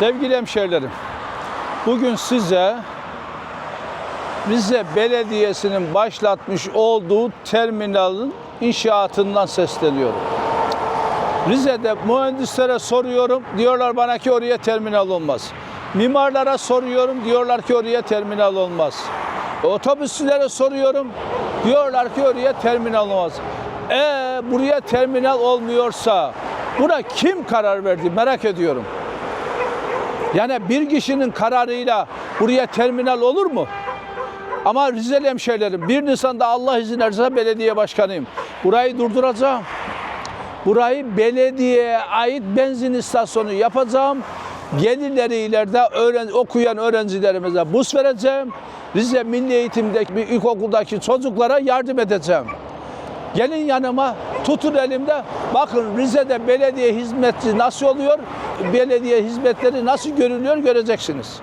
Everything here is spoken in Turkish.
Sevgili hemşehrilerim, bugün size Rize Belediyesi'nin başlatmış olduğu terminalin inşaatından sesleniyorum. Rize'de mühendislere soruyorum, diyorlar bana ki oraya terminal olmaz. Mimarlara soruyorum, diyorlar ki oraya terminal olmaz. Otobüsçülere soruyorum, diyorlar ki oraya terminal olmaz. E buraya terminal olmuyorsa buna kim karar verdi merak ediyorum. Yani bir kişinin kararıyla buraya terminal olur mu? Ama Rizeli hemşehrilerim 1 Nisan'da Allah izin verirse belediye başkanıyım. Burayı durduracağım. Burayı belediyeye ait benzin istasyonu yapacağım. Gelirleri ileride öğren, okuyan öğrencilerimize burs vereceğim. Rize Milli Eğitim'deki ilkokuldaki çocuklara yardım edeceğim. Gelin yanıma, tutun elimde. Bakın Rize'de belediye hizmeti nasıl oluyor? Belediye hizmetleri nasıl görünüyor göreceksiniz.